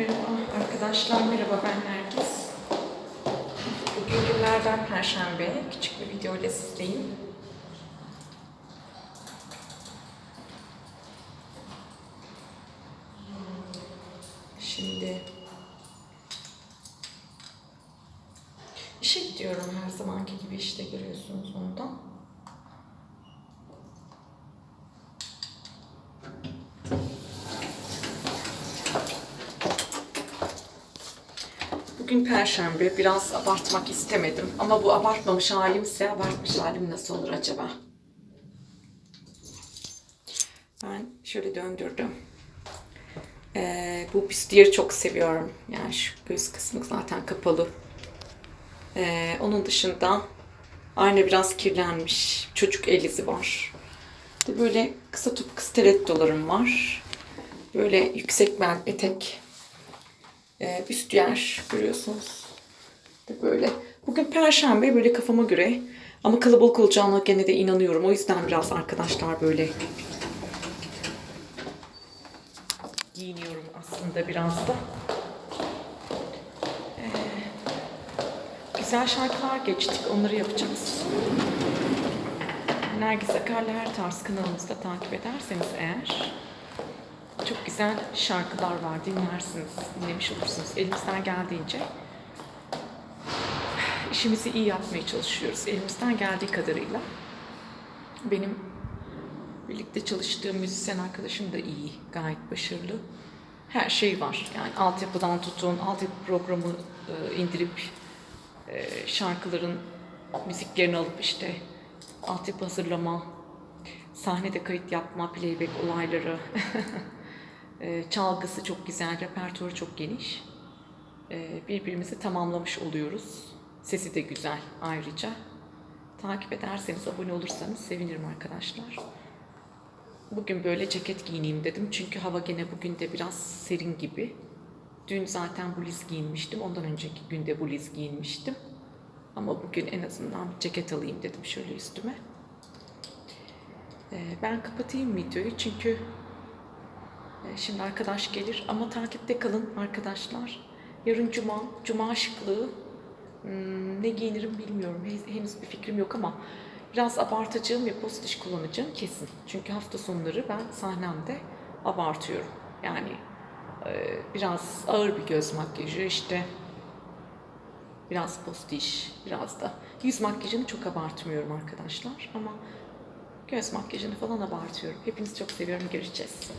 Arkadaşlar merhaba ben Nergis. Bugün günlerden Perşembe. Küçük bir video ile sizdeyim. Şimdi işe gidiyorum her zamanki gibi işte görüyorsunuz ondan. Bugün perşembe. Biraz abartmak istemedim. Ama bu abartmamış halimse abartmış halim nasıl olur acaba? Ben şöyle döndürdüm. Ee, bu büstiyeri çok seviyorum. Yani şu göz kısmı zaten kapalı. Ee, onun dışında ayna biraz kirlenmiş. Çocuk elizi var. Böyle kısa topuk stilettolarım var. Böyle yüksek bel etek e, büstiyer görüyorsunuz. De böyle. Bugün perşembe böyle kafama göre ama kalabalık olacağına gene de inanıyorum. O yüzden biraz arkadaşlar böyle giyiniyorum aslında biraz da. Ee, güzel şarkılar geçtik. Onları yapacağız. Nergis Akar'la her tarz kanalımızda takip ederseniz eğer çok güzel şarkılar var. Dinlersiniz, dinlemiş olursunuz. Elimizden geldiğince işimizi iyi yapmaya çalışıyoruz. Elimizden geldiği kadarıyla. Benim birlikte çalıştığım müzisyen arkadaşım da iyi, gayet başarılı. Her şey var. Yani altyapıdan tutun, altyapı programı e, indirip e, şarkıların müziklerini alıp işte altyapı hazırlama, sahnede kayıt yapma, playback olayları, e, çalgısı çok güzel, repertuarı çok geniş. E, birbirimizi tamamlamış oluyoruz. Sesi de güzel ayrıca. Takip ederseniz, abone olursanız sevinirim arkadaşlar. Bugün böyle ceket giyineyim dedim. Çünkü hava gene bugün de biraz serin gibi. Dün zaten bluz giyinmiştim. Ondan önceki günde bluz giyinmiştim. Ama bugün en azından ceket alayım dedim şöyle üstüme. Ee, Ben kapatayım videoyu çünkü şimdi arkadaş gelir ama takipte kalın arkadaşlar. Yarın cuma, cuma şıklığı Hmm, ne giyinirim bilmiyorum. Hen- Henüz bir fikrim yok ama biraz abartacağım ve post iş kullanacağım kesin. Çünkü hafta sonları ben sahnemde abartıyorum. Yani e, biraz ağır bir göz makyajı işte biraz postiş, biraz da yüz makyajını çok abartmıyorum arkadaşlar ama göz makyajını falan abartıyorum. Hepinizi çok seviyorum. Görüşeceğiz.